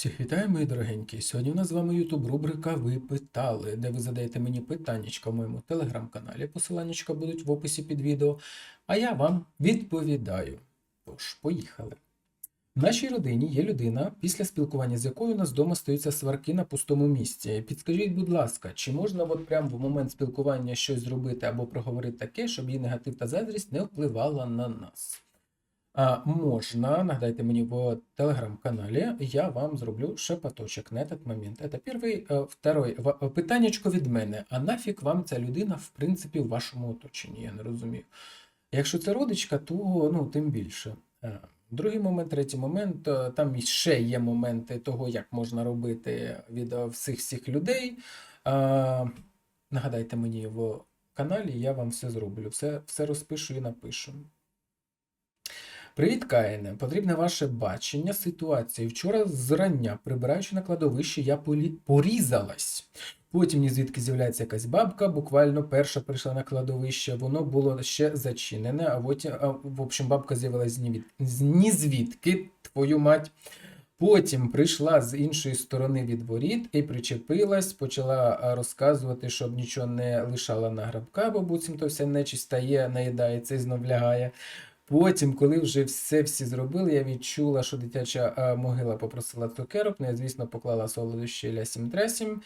Всіх вітаю, мої дорогенькі. Сьогодні у нас з вами YouTube рубрика Ви питали, де ви задаєте мені питаннячка в моєму телеграм-каналі. Посиланнячка будуть в описі під відео, а я вам відповідаю. Тож, поїхали. В нашій родині є людина, після спілкування з якою у нас вдома стаються сварки на пустому місці. Підскажіть, будь ласка, чи можна от прямо в момент спілкування щось зробити або проговорити таке, щоб її негатив та заздрість не впливала на нас? А, можна, нагадайте мені в телеграм-каналі, я вам зроблю шепоточок на этот момент. Это первый. Э, Второй. В- э, Питаннячко від мене. А нафіг вам ця людина, в принципі, в вашому оточенні? Я не розумію. Якщо це родичка, то ну, тим більше. Е, Другий момент, третій момент. е, Там ще є моменти того, як можна робити від е, всіх всіх людей. Е, Нагадайте мені в каналі, я вам все зроблю. Все, все розпишу і напишу. Привіт, Каїне. Потрібне ваше бачення ситуації. Вчора зрання, прибираючи на кладовище, я порізалась. Потім ні звідки з'являється якась бабка, буквально перша прийшла на кладовище, воно було ще зачинене, а потім, а, в общем, бабка з'явилась з ні, від... з ні звідки, твою мать. Потім прийшла з іншої сторони від воріт і причепилась, почала розказувати, щоб нічого не лишала на грабка, бо буцімто вся нечисть стає, наїдається і знов лягає. Потім, коли вже все всі зробили, я відчула, що дитяча могила попросила цукерок, ну я, звісно, поклала солодощі лясім тресім.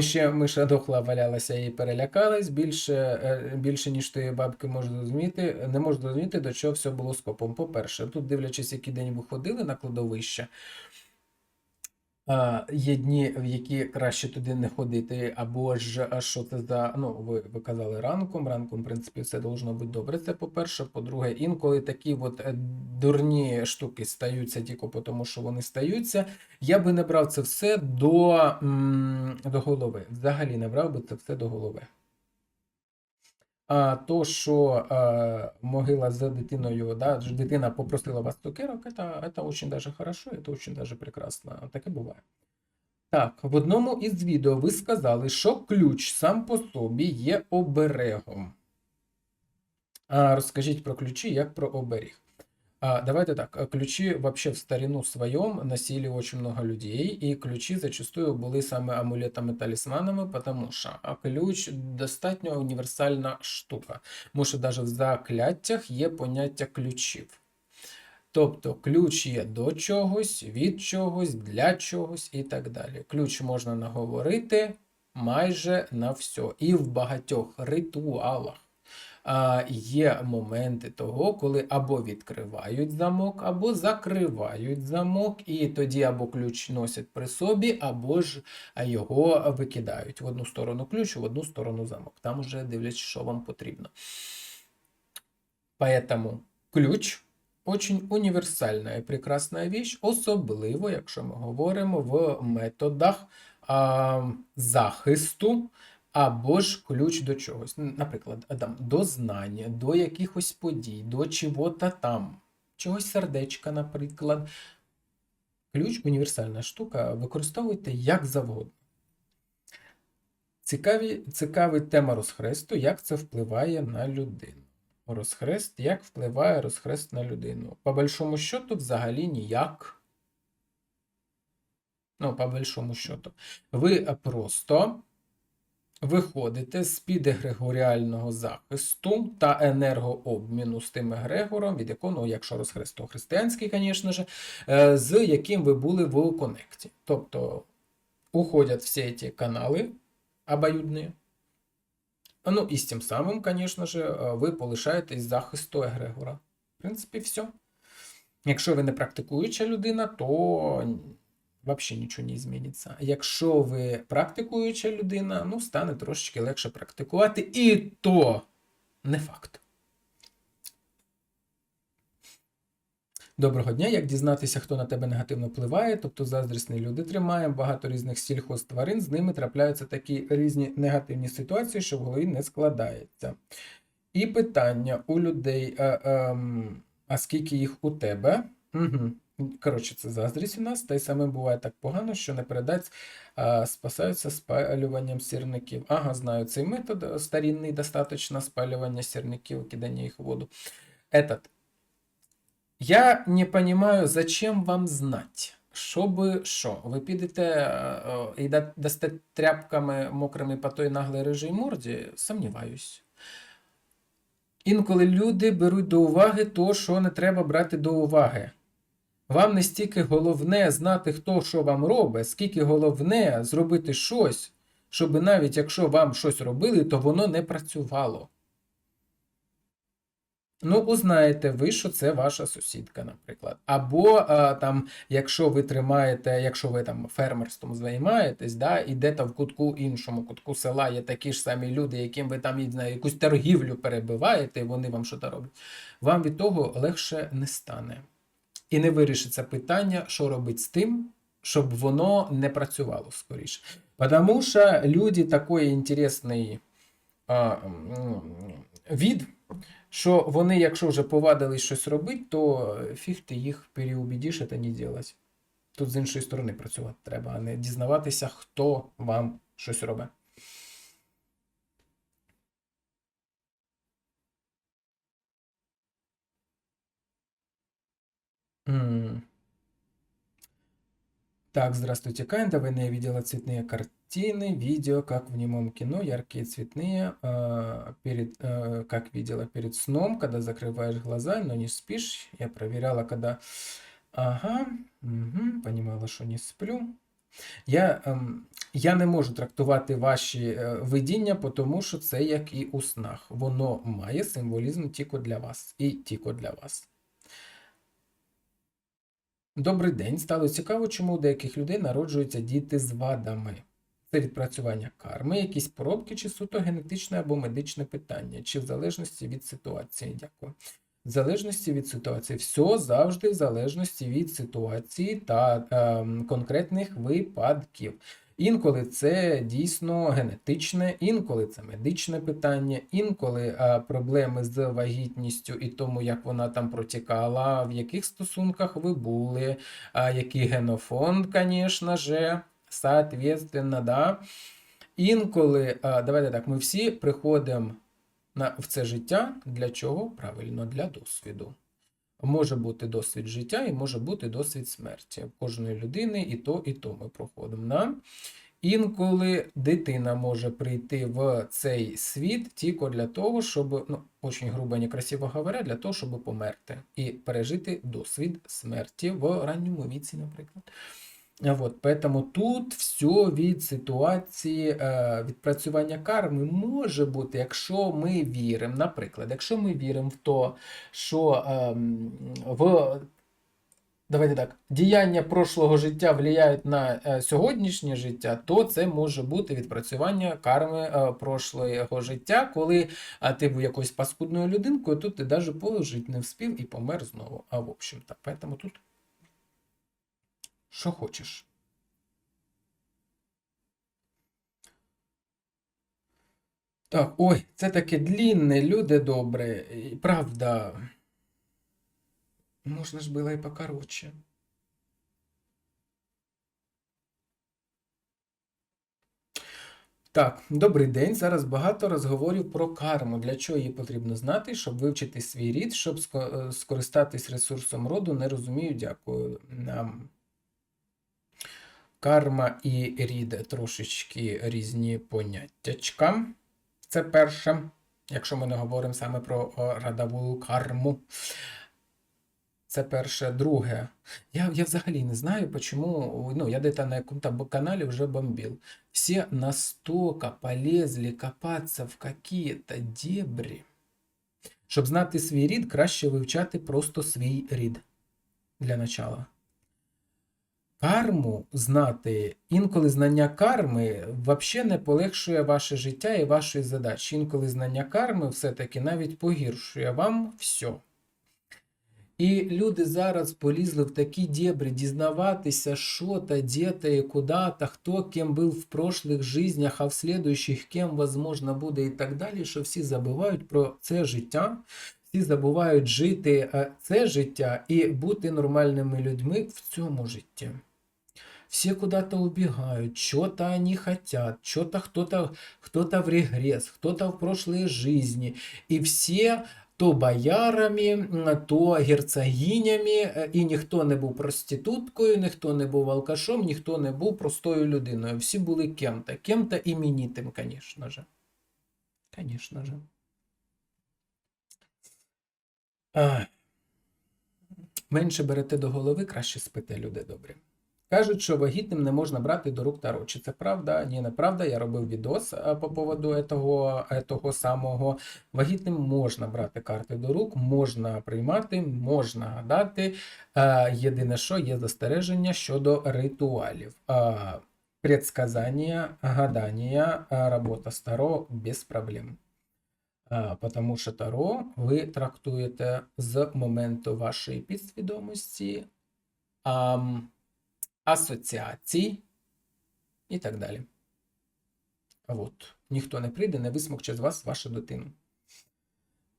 Ще миша дохла валялася і перелякалась. Більше, е, більше ніж тої бабки можу зрозуміти, не можу зрозуміти, до чого все було скопом. По-перше, тут, дивлячись, який день виходили на кладовище, а, є дні, в які краще туди не ходити, або ж а що це за. Ну, ви, ви казали ранком. Ранком, в принципі, все должно бути добре. Це по-перше. По-друге, інколи такі от е, дурні штуки стаються тільки тому, що вони стаються. Я би не брав це все до, до голови. Взагалі не брав би це все до голови. А то, що е, могила з дитиною, да, ж дитина попросила вас цукерок, это, это очень даже хорошо, это очень даже прекрасно. Таке буває. Так, в одному із відео ви сказали, що ключ сам по собі є оберегом. А, розкажіть про ключі, як про оберіг. Давайте так, а, ключи вообще в старину своем носили очень много людей, и ключи зачастую були саме амулетами-талісманами, потому що ключ достатньо універсальна штука. Тому що навіть в закляттях є поняття ключів. Тобто ключ є до чогось, від чогось, для чогось і так далі. Ключ можна наговорити майже на все. І в багатьох ритуалах є моменти того, коли або відкривають замок, або закривають замок, і тоді або ключ носять при собі, або ж його викидають в одну сторону ключ, в одну сторону замок. Там уже дивлячись, що вам потрібно. Поэтому ключ очень універсальна і прекрасна віч, особливо, якщо ми говоримо в методах а, захисту або ж ключ до чогось. Наприклад, там, до знання, до якихось подій, до чого-то там, чогось сердечка, наприклад. Ключ універсальна штука, використовуйте як завгодно. Цікаві, цікавий тема розхресту, як це впливає на людину. Розхрест, як впливає розхрест на людину? По большому счету, взагалі ніяк. Ну, по большому счету. Ви просто виходите з-під егрегоріального захисту та енергообміну з тим егрегором, від якого, ну, якщо розхрест, то християнський, звісно ж, е, з яким ви були в коннекті. Тобто уходять всі ці канали обоюдні. Ну, і з тим самим, звісно ж, е, ви полишаєтесь захисту егрегора. В принципі, все. Якщо ви не практикуюча людина, то взагалі нічого не зміниться. Якщо ви практикуюча людина, ну, стане трошечки легше практикувати, і то не факт. Доброго дня. Як дізнатися, хто на тебе негативно впливає, тобто заздрісні люди тримаємо багато різних сільхозтварин, з ними трапляються такі різні негативні ситуації, що в голові не складається. І питання у людей: а, ем, а скільки їх у тебе? Угу. Коротше, це заздрість у нас, та й саме буває так погано, що не передасть, спасаються спалюванням сірників. Ага, знаю цей метод старинний, достатньо спалювання сірників, кидання їх в воду. Этот. Я не понимаю, зачем вам знать. Щоб що? Ви підете е, е, і дасте тряпками мокрими по той наглій рижій морді? Сумніваюсь. Інколи люди беруть до уваги то, що не треба брати до уваги. Вам не стільки головне знати, хто що вам робить, скільки головне зробити щось, щоб навіть якщо вам щось робили, то воно не працювало. Ну, узнаєте ви, що це ваша сусідка, наприклад. Або а, там, якщо ви тримаєте, якщо ви там фермерством займаєтесь, да, і де-то в кутку іншому кутку села є такі ж самі люди, яким ви там не знаю, якусь торгівлю перебиваєте, і вони вам щось роблять, вам від того легше не стане. І не вирішиться питання, що робити з тим, щоб воно не працювало скоріше. Тому що люди такий інтересний від, що вони, якщо вже повадились щось робити, то фіг ти їх переубідиш це не робити. Тут з іншої сторони працювати треба, а не дізнаватися, хто вам щось робить. М. Так, здравствуйте, Кайн. Давно я видела цветные картины, видео, как в немом кино, яркие цветные, а, перед, а, как видела перед сном, когда закрываешь глаза, но не спишь. Я проверяла, когда... Ага, угу, понимала, що не сплю. Я, ем, я не можу трактувати ваші е, видіння, тому що це як і у снах. Воно має символізм тільки для вас і тільки для вас. Добрий день. Стало цікаво, чому у деяких людей народжуються діти з вадами. Це відпрацювання карми, якісь поробки, чи суто генетичне або медичне питання, чи в залежності від ситуації. Дякую. В залежності від ситуації. Все завжди в залежності від ситуації та е, конкретних випадків. Інколи це дійсно генетичне, інколи це медичне питання, інколи проблеми з вагітністю і тому, як вона там протікала, в яких стосунках ви були, який генофонд, звісно же, соответственно, да. Інколи, давайте так, ми всі приходимо в це життя для чого? Правильно, для досвіду. Може бути досвід життя і може бути досвід смерті. Кожної людини і то, і то ми проходимо. Да? Інколи дитина може прийти в цей світ тільки для того, щоб, ну, очень грубо, некрасиво говоря, для того, щоб померти і пережити досвід смерті в ранньому віці, наприклад. Вот, поэтому тут все від ситуації е, відпрацювання карми може бути, якщо ми віримо, наприклад, якщо ми віримо в то, що ем, в давайте так, діяння прошлого життя впливають на е, сьогоднішнє життя, то це може бути відпрацювання карми е, прошлого життя, коли а, ти був якоюсь паскудною людинкою, тут ти навіть пожити не вспів і помер знову. А в общем-то, поэтому тут що хочеш. Так, ой, це таке длінне, люди добре, правда. Можна ж було і покороче. Так, добрий день. Зараз багато розговорів про карму. Для чого її потрібно знати, щоб вивчити свій рід, щоб е, скористатись ресурсом роду. Не розумію, дякую. Нам. Карма і рід трошечки різні поняттячка. Це перше, якщо ми не говоримо саме про о, родову карму. Це перше. Друге. Я, я взагалі не знаю, почему, ну, я где-то на каком-то канале уже бомбил. Все настолько полезли копаться в какие-то дебри. Щоб знати свій рід, краще вивчати просто свій рід для начала. Карму знати, інколи знання карми взагалі не полегшує ваше життя і ваші задачі. Інколи знання карми все-таки навіть погіршує вам все. І люди зараз полізли в такі дебри дізнаватися, що та де-то і куди-то, хто ким був в прошлих жизнях, а в слідуючих ким, возможно, буде і так далі, що всі забувають про це життя, всі забувають жити е, це життя і бути нормальними людьми в цьому житті. Все куда-то убегают, что-то они хотят, что-то кто-то кто в регресс, кто-то в прошлой жизни. И все то боярами, то герцогинями, і ніхто не був проституткою, ніхто не був алкашом, ніхто не був простою людиною. Всі були кем-то, кем-то іменитим, звісно же. Звісно же. Менше берете до голови, краще спите, люди добрі. Кажуть, що вагітним не можна брати до рук таро. Чи це правда? Ні, неправда. Я робив відос по поводу того, того самого. Вагітним можна брати карти до рук, можна приймати, можна гадати. Е, Єдине, що є застереження щодо ритуалів. Е, Предсказання, гадання, е, робота з таро без проблем. А, Потому що Таро ви трактуєте з моменту вашої підсвідомості, асоціацій і так далі. От. Ніхто не прийде, не висмокче з вас вашу дитину.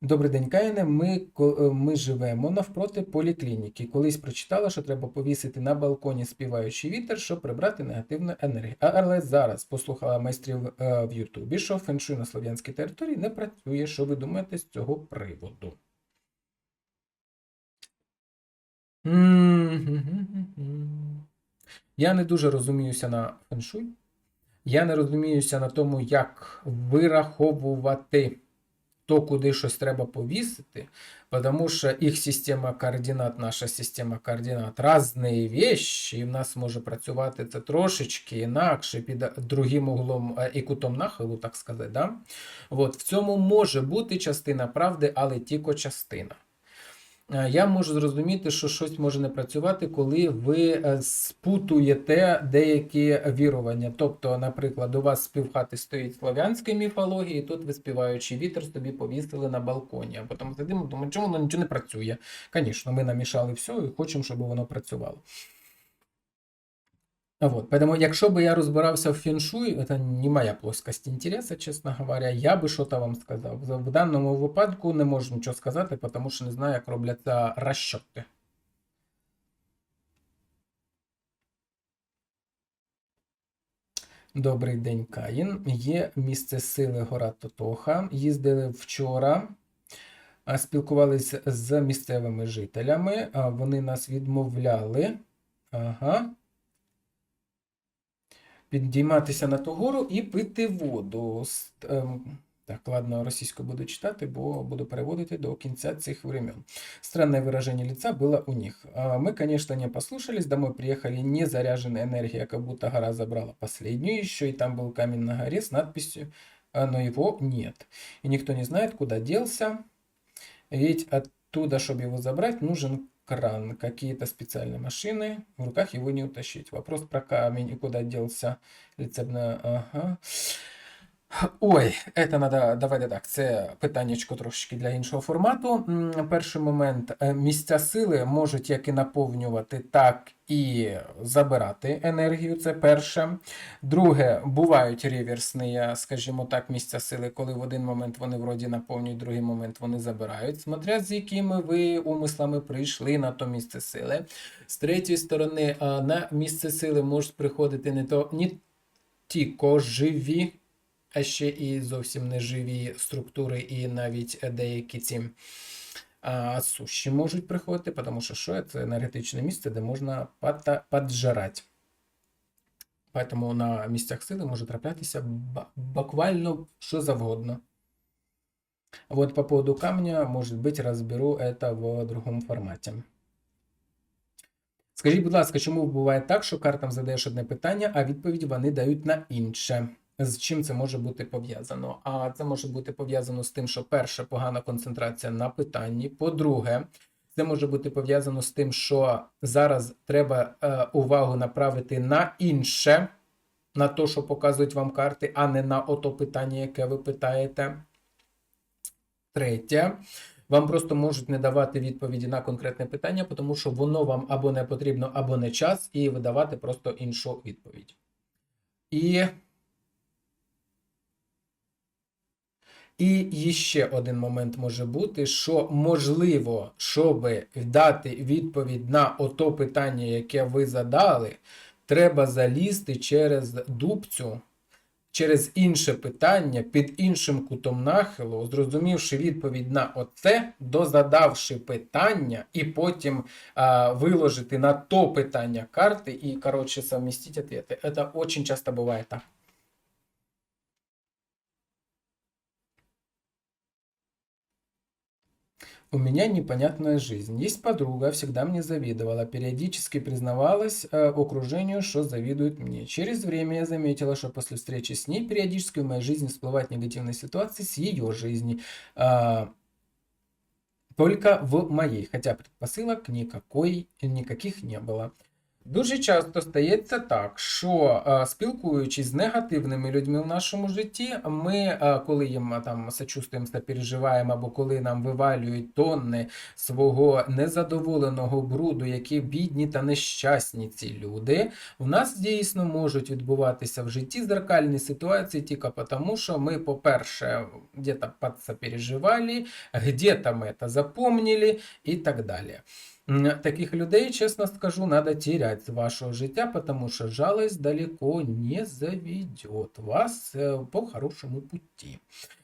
Добрий день, Каїне. Ми, е, ми живемо навпроти поліклініки. Колись прочитала, що треба повісити на балконі співаючий вітер, щоб прибрати негативну енергію. Але зараз послухала майстрів е, в Ютубі, що феншуй на слов'янській території не працює. Що ви думаєте з цього приводу? М-м-м-м-м. Я не дуже розуміюся на феншуй. Я не розуміюся на тому, як вираховувати то, куди щось треба повісити, потому що їх система координат, наша система координат різні вещи, і в нас може працювати це трошечки інакше, під другим углом е, і кутом нахилу, так сказати. Да? От, в цьому може бути частина правди, але тільки частина. Е, Я можу зрозуміти, що щось може не працювати, коли ви е, спутуєте деякі вірування. Тобто, наприклад, у вас співхати стоїть слов'янської міфології, і тут ви співаючи вітер собі повісили на балконі. А потім сидимо, думаємо, чому воно нічого не працює. Звісно, ми намішали все і хочемо, щоб воно працювало. Вот. Поэтому, якщо би я розбирався в феншуй, це не моя плоскость інтересу, чесно говоря, я би що-то вам сказав. В даному випадку не можу нічого сказати, тому що не знаю, як робляться розчоти. Добрий день, Каїн. Є місце сили гора Тотоха. Їздили вчора, спілкувалися з місцевими жителями. Вони нас відмовляли. Ага. Підійматися на ту гору і пити воду. С- ем, Так, ладно, російською буду читати, бо буду переводити до кінця цих времен. Странное выражение лица было у них. А, Мы, конечно, не послушались, домой приехали не заряженная энергия, как будто гора забрала последнюю, еще и там был камень на горе с надписью, а, но его нет. И никто не знает, куда делся, ведь оттуда, чтобы его забрать, нужен кран, какие-то специальные машины, в руках его не утащить. Вопрос про камень и куда делся ліцебна. Ага. Ой, це надо, давайте так, це питаннячко трошечки для іншого формату. Перший момент. е, Місця сили можуть як і наповнювати, так і забирати енергію. Це перше. Друге, бувають реверсні, скажімо так, місця сили, коли в один момент вони вроді наповнюють, в другий момент вони забирають, смотря з якими ви умислами прийшли на то місце сили. З третьої сторони, на місце сили можуть приходити не то не тільки живі, а ще і зовсім неживі структури, і навіть е, деякі ці а, суші можуть приходити, тому що що це енергетичне місце, де можна пота- поджирати. Поэтому на місцях сили може траплятися ба- буквально що завгодно. Вот по поводу камня, может быть, разберу это в другому форматі. Скажіть, будь ласка, чому буває так, що картам задаєш одне питання, а відповідь вони дають на інше? З чим це може бути пов'язано? А це може бути пов'язано з тим, що перше, погана концентрація на питанні. По-друге, це може бути пов'язано з тим, що зараз треба е, увагу направити на інше, на те, що показують вам карти, а не на ото питання, яке ви питаєте. Третє, вам просто можуть не давати відповіді на конкретне питання, тому що воно вам або не потрібно, або не час, і видавати просто іншу відповідь. І, і ще один момент може бути, що можливо, щоб дати відповідь на ото питання, яке ви задали, треба залізти через дубцю через інше питання під іншим кутом нахилу, зрозумівши відповідь на оце, дозадавши питання, і потім а, виложити на то питання карти і, коротше, совместить ответы. Это очень часто бывает так. У меня непонятная жизнь. Есть подруга, всегда мне завидовала, периодически признавалась э, окружению, что завидует мне. Через время я заметила, что после встречи с ней периодически в моей жизни всплывают негативные ситуации с ее жизни. А, только в моей, хотя предпосылок никакой, никаких не было. Дуже часто стається так, що е, спілкуючись з негативними людьми в нашому житті, ми, е, коли їм е, там сочувствуємо, переживаємо, або коли нам вивалюють тонни свого незадоволеного бруду, які бідні та нещасні ці люди, у нас дійсно можуть відбуватися в житті зеркальні ситуації, тільки тому, що ми, по-перше, где-то подсопереживали, где-то мы это запомнили і так далі. Таких людей, чесно скажу, надо терять з вашого життя, тому що жалость далеко не заведет вас е, по хорошому путі.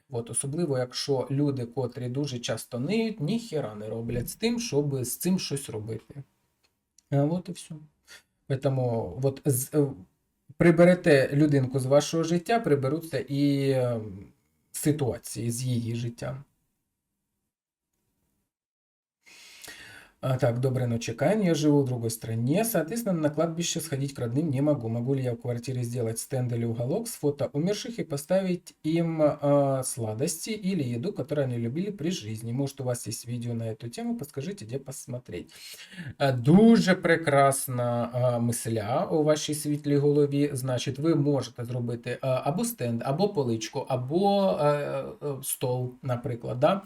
От, особливо, якщо люди, котрі дуже часто ниють, ніхіра не роблять з тим, щоб з цим щось робити. От і все. Тому от, з, е, приберете людинку з вашого життя, приберуться і е, ситуації з її життя. А, так, доброй ночи, Кайн. Я живу в другой стране. Соответственно, на кладбище сходить к родным не могу. Могу ли я в квартире сделать стенд или уголок с фото умерших и поставить им а, сладости или еду, которую они любили при жизни? Может, у вас есть видео на эту тему? Подскажите, где посмотреть. Дуже прекрасна а, мисля у вашій світлій голові. Значить, ви можете зробити або стенд, або поличку, або а, стол, наприклад. Да?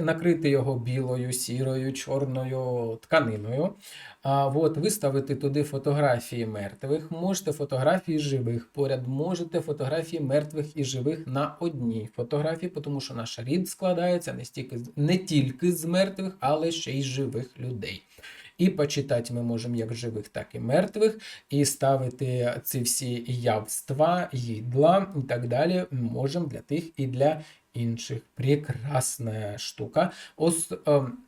Накрити його білою, сірою, чорною тканиною. А от виставити туди фотографії мертвих, можете фотографії живих. Поряд можете фотографії мертвих і живих на одній фотографії, тому що наш рід складається не стільки не тільки з мертвих, але ще й з живих людей. І почитати ми можемо як живих, так і мертвих, і ставити ці всі явства, їдла і так далі. Можемо для тих і для інших. Прекрасна штука. Ос, ем,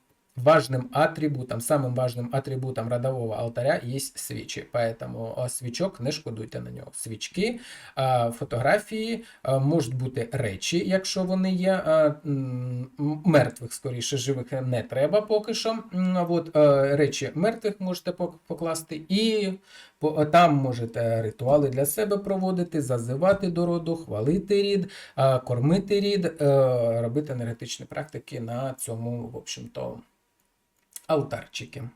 важным атрибутом, самым важным атрибутом родового алтаря есть свечи. Поэтому а, свічок не шкодуйте на нього. Свічки, а, фотографії, а, можуть бути речі, якщо вони є. а, м, Мертвих, скоріше, живих не треба поки що. М, От, е, речі мертвих можете пок- покласти, і по- там можете ритуали для себе проводити, зазивати до роду, хвалити рід, а, кормити рід, е, робити енергетичні практики на цьому, в общем-то, алтарчики.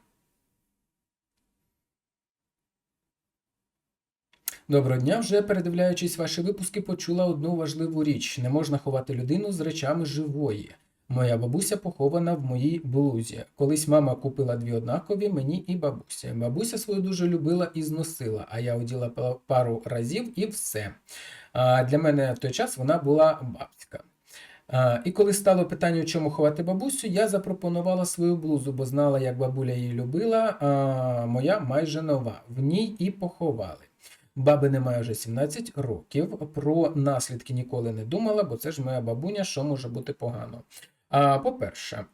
Доброго дня. Вже передивляючись ваші випуски, почула одну важливу річ: не можна ховати людину з речами живої. Моя бабуся похована в моїй блузі. Колись мама купила дві однакові мені і бабуся. Бабуся свою дуже любила і зносила, а я оділа пару разів і все. А для мене в той час вона була бабська. І коли стало питання, у чому ховати бабусю, я запропонувала свою блузу, бо знала, як бабуля її любила, а моя майже нова. В ній і поховали. Баби немає вже 17 років. Про наслідки ніколи не думала, бо це ж моя бабуня, що може бути погано. А, по-перше,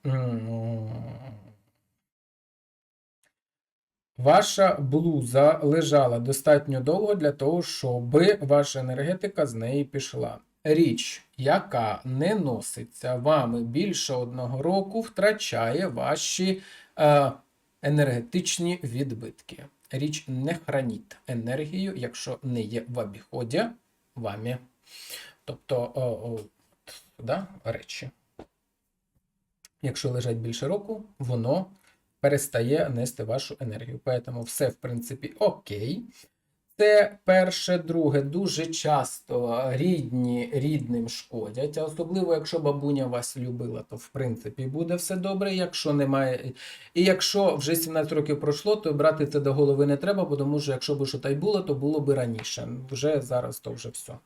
ваша блуза лежала достатньо довго для того, щоб ваша енергетика з неї пішла. Річ, яка не носиться вами більше одного року, втрачає ваші е, енергетичні відбитки. Річ не храніть енергію, якщо не є в обіході вами. Тобто, о, о, да, речі. Якщо лежать більше року, воно перестає нести вашу енергію. Поэтому все, в принципі, окей. Це перше, друге, дуже часто рідні рідним шкодять, а особливо, якщо бабуня вас любила, то в принципі буде все добре. Якщо немає. І якщо вже 17 років пройшло, то брати це до голови не треба, бо тому що якщо б що та й було, то було б раніше. Вже зараз то вже все.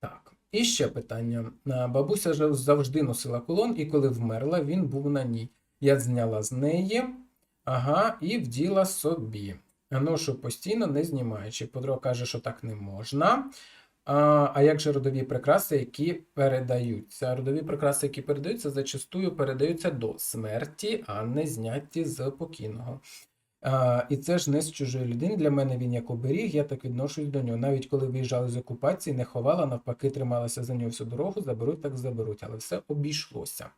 Так, і ще питання. Бабуся завжди носила кулон, і коли вмерла, він був на ній. Я зняла з неї, ага, і вділа собі. ношу постійно, не знімаючи. Подруга каже, що так не можна. А, а як же родові прикраси, які передаються? Родові прикраси, які передаються, зачастую передаються до смерті, а не зняті з покійного. А, і це ж не з чужої людини. Для мене він як оберіг, я так відношусь до нього. Навіть коли виїжджали з окупації, не ховала, навпаки, трималася за нього всю дорогу, заберуть, так заберуть, але все обійшлося.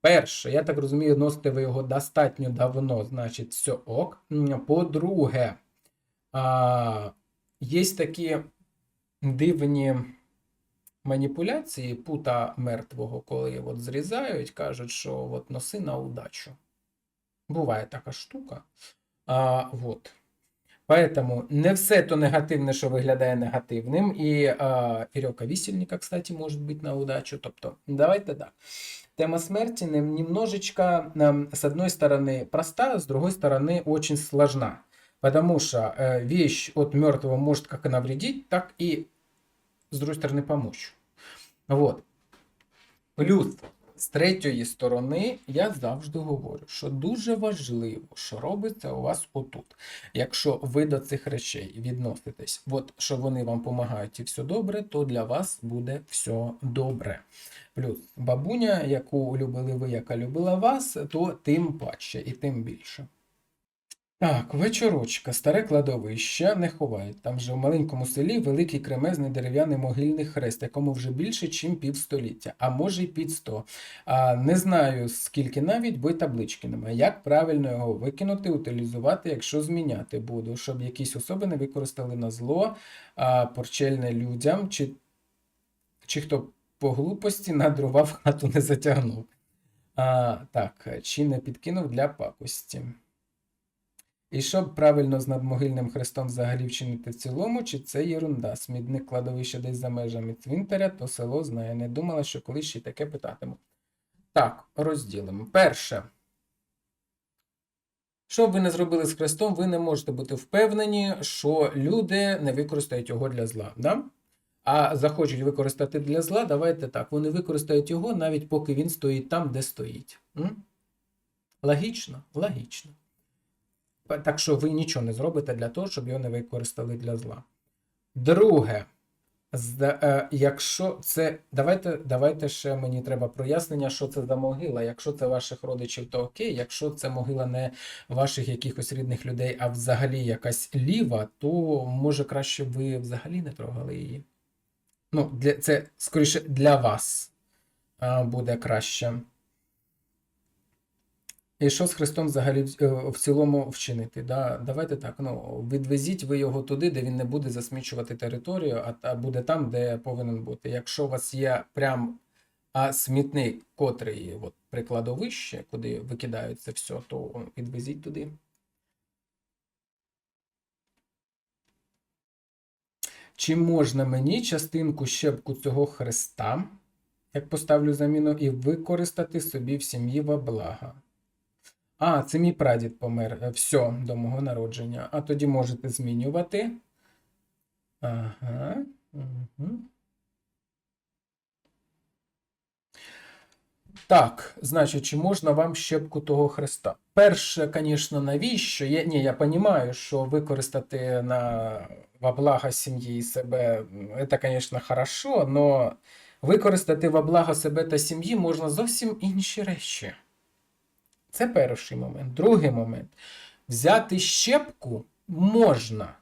Перше, я так розумію, носите ви його достатньо давно, значить, все ок. По-друге, є такі дивні маніпуляції пута мертвого, коли от зрізають, кажуть, що от носи на удачу. Буває така штука. А, вот. Поэтому не все то негативне, що виглядає негативним. І а, вісільника, кстати, може бути на удачу. Тобто, давайте так. Тема смерти нем- немножечко, с одной стороны, проста, с другой стороны, очень сложна. Потому что э, вещь от мертвого может как и навредить, так и, с другой стороны, помочь. Вот. Плюс, з третьої сторони, я завжди говорю, що дуже важливо, що робиться у вас отут. Якщо ви до цих речей відноситесь, от що вони вам допомагають і все добре, то для вас буде все добре. Плюс бабуня, яку любили ви, яка любила вас, то тим паче і тим більше. Так, вечорочка, старе кладовище не ховають. Там вже в маленькому селі великий кремезний дерев'яний могильний хрест, якому вже більше, ніж півстоліття, а може й під сто. А, не знаю скільки навіть, бо й таблички немає. Як правильно його викинути, утилізувати, якщо зміняти буду, щоб якісь особи не використали на зло, а, порчельне людям, чи, чи хто по глупості на дрова в хату не затягнув. А, так, чи не підкинув для пакості. І щоб правильно з надмогильним хрестом взагалі вчинити в цілому, чи це єрунда? Смідник кладовище десь за межами цвинтаря, то село знає. Не думала, що колись ще таке питатиму. Так, розділимо. Перше. Що б ви не зробили з хрестом, ви не можете бути впевнені, що люди не використають його для зла. Да? А захочуть використати для зла, давайте так. Вони використають його навіть поки він стоїть там, де стоїть. М? Логічно? Логічно. Так що ви нічого не зробите для того, щоб його не використали для зла. Друге, е, якщо це. Давайте, давайте ще мені треба прояснення, що це за могила. Якщо це ваших родичів, то окей. Якщо це могила не ваших якихось рідних людей, а взагалі якась ліва, то може краще ви взагалі не трогали її. Ну, для, це скоріше для вас буде краще. І що з Христом взагалі в- е, цілому вчинити? Да? Давайте так. Ну, відвезіть ви його туди, де він не буде засмічувати територію, а, а буде там, де повинен бути. Якщо у вас є прям а смітник, котрий от, при кладовищі, куди викидають це все, то відвезіть туди. Чи можна мені частинку щепку цього хреста, як поставлю заміну, і використати собі в сім'ї во благо? А, це мій прадід помер. Е, Все, до мого народження. А тоді можете змінювати. Ага. Угу. Так, значить, чи можна вам щепку того хреста? Перше, звісно, навіщо? Я, ні, я розумію, що використати на во благо сім'ї і себе, це, звісно, хорошо, але використати во благо себе та сім'ї можна зовсім інші речі. Це перший момент. Другий момент. Взяти щепку можна,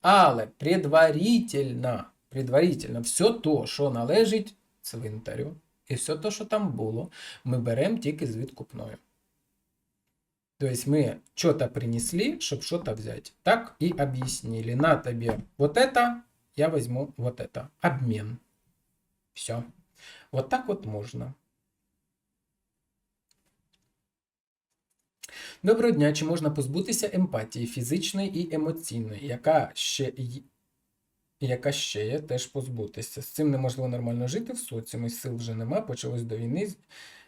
але предварительно, предварительно все то, що належить цвинтарю, і все то, що там було, ми беремо тільки з відкупною. Тобто ми что-то принесли, чтобы что-то взять. Так и объяснили. На тебе вот это, я возьму вот это. Обмен. Все. Вот так вот можно. Доброго дня. Чи можна позбутися емпатії фізичної і емоційної, яка ще й- яка ще є, теж позбутися. З цим неможливо нормально жити в соціумі, сил вже нема, почалось до війни, з-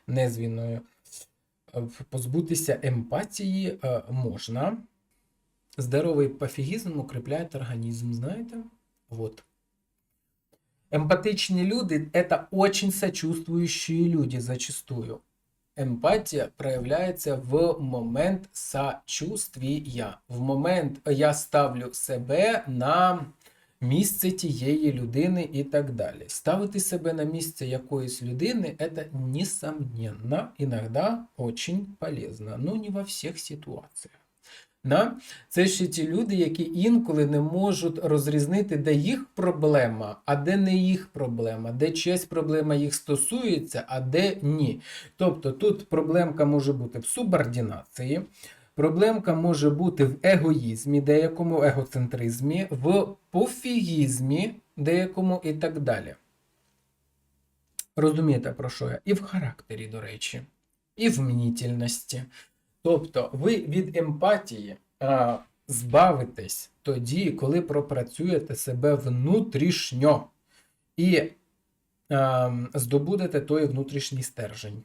не з війною. Е, Позбутися емпатії е, можна. Здоровий пофігізм укріпляє організм, знаєте? Вот. Эмпатичные люди – это очень сочувствующие люди зачастую. Емпатія проявляється в момент сочувствія. В момент я ставлю себе на місце тієї людини і так далі. Ставити себе на місце якоїсь людини це, несомненно, іноді очень полезно, але не во всіх ситуаціях. Да? Це ще ті люди, які інколи не можуть розрізнити, де їх проблема, а де не їх проблема, де чиясь проблема їх стосується, а де ні. Тобто тут проблемка може бути в субординації, проблемка може бути в егоїзмі, деякому егоцентризмі, в пофігізмі, деякому і так далі. Розумієте, про що я? І в характері, до речі, і в мнітельності. Тобто ви від емпатії а, збавитесь тоді, коли пропрацюєте себе внутрішньо і а, здобудете той внутрішній стержень.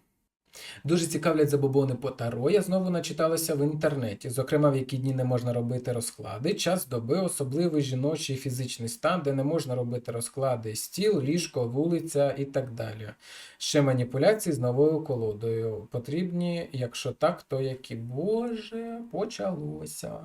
Дуже цікавлять забобони по таро. Я знову начиталася в інтернеті, зокрема, в які дні не можна робити розклади, час доби, особливий жіночий фізичний стан, де не можна робити розклади, стіл, ліжко, вулиця і так далі. Ще маніпуляції з новою колодою. Потрібні, якщо так, то які Боже, почалося.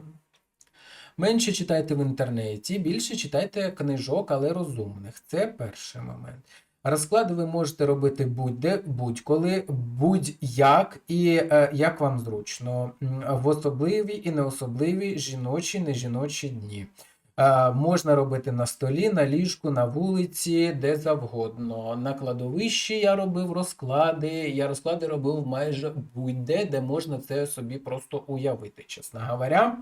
Менше читайте в інтернеті, більше читайте книжок, але розумних. Це перший момент. Розклади ви можете робити будь-де, будь-коли, будь-як і е, як вам зручно. В особливі і неособливі жіночі, нежіночі дні. Е, можна робити на столі, на ліжку, на вулиці, де завгодно. На кладовищі я робив розклади. Я розклади робив майже будь-де, де можна це собі просто уявити, чесно говоря.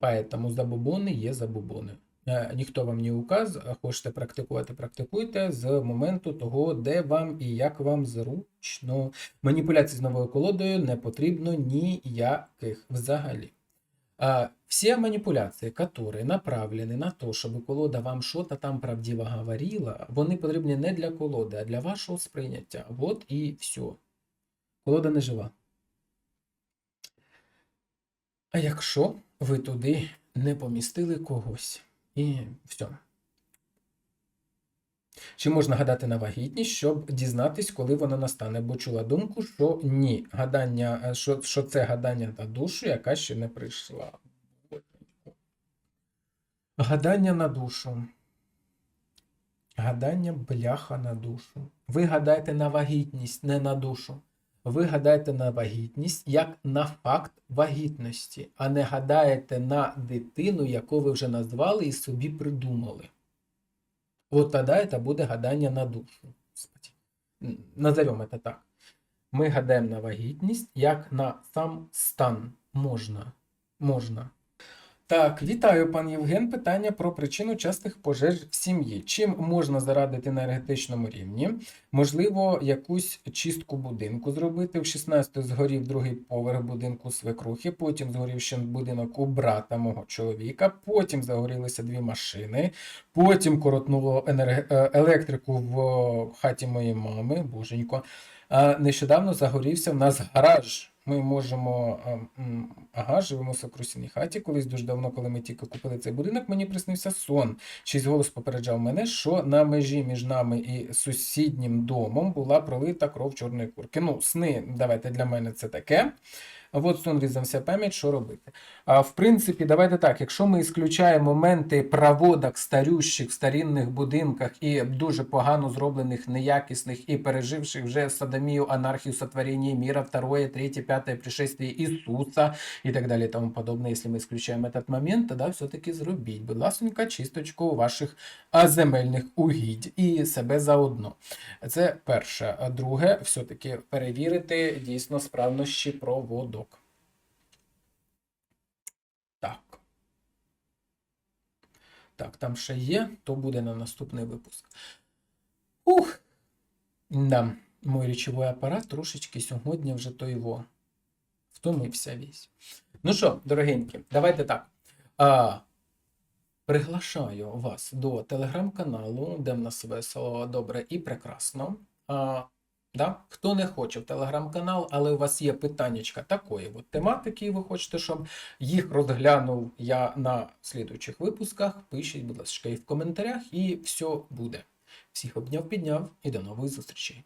Поэтому забобони є забобони. Е, Ніхто вам не указ, хочете практикувати, практикуйте з моменту того, де вам і як вам зручно. Маніпуляцій з новою колодою не потрібно ніяких взагалі. А, Все манипуляции, которые направлены на то, щоб колода вам що-то там правдиво говорила, вони потрібні не для колоди, а для вашого сприйняття. От і все. Колода не жива. А якщо ви туди не помістили когось, і все. Чи можна гадати на вагітність, щоб дізнатись, коли вона настане? Бо чула думку, що ні. Гадання, е, що, що це гадання на душу, яка ще не прийшла. Гадання на душу. Гадання бляха на душу. Ви гадаєте на вагітність, не на душу. Ви гадаєте на вагітність як на факт вагітності, а не гадаєте на дитину, яку ви вже назвали і собі придумали. От тоді це буде гадання на душу. Назовемо це так. Ми гадаємо на вагітність як на сам стан. Можна. Можна. Так, вітаю, пан Євген. Питання про причину частих пожеж в сім'ї. Чим можна зарадити на енергетичному рівні? Можливо, якусь чистку будинку зробити. В 16 згорів другий поверх будинку свекрухи, потім згорів ще будинок у брата мого чоловіка, потім загорілися дві машини, потім коротнуло енерг... е, електрику в хаті моєї мами, боженько. А нещодавно загорівся в нас гараж. Ми можемо. Ага, живемо в сокрусіній хаті. Колись дуже давно, коли ми тільки купили цей будинок, мені приснився сон. Чийсь голос попереджав мене, що на межі між нами і сусіднім домом була пролита кров чорної курки. Ну, сни, давайте для мене це таке. Сон різався пам'ять, що робити. А, в принципі, давайте так, якщо ми ісключаємо моменти проводок старющих в старінних будинках і дуже погано зроблених, неякісних і переживших вже садомію, анархію, сотворення мира, второе, третє, пятое пришествие Ісуса і так далі, тому подобне, якщо ми исключаємо этот момент, тоді все-таки зробіть, будь ласка, чисточку ваших земельних угідь і себе заодно. Це перше. А друге, все-таки перевірити дійсно справності проводок. Так. Так, там ще є, то буде на наступний випуск. Ух! Да, мой речовий апарат трошечки сьогодні вже то його втомився весь. Ну що, дорогенькі, давайте так. А, приглашаю вас до телеграм-каналу, де в нас весело, добре і прекрасно. А, да? Хто не хоче в телеграм-канал, але у вас є питаннячка такої от тематики, і ви хочете, щоб їх розглянув я на слідуючих випусках. Пишіть, будь ласка, і в коментарях, і все буде. Всіх обняв, підняв і до нової зустрічей.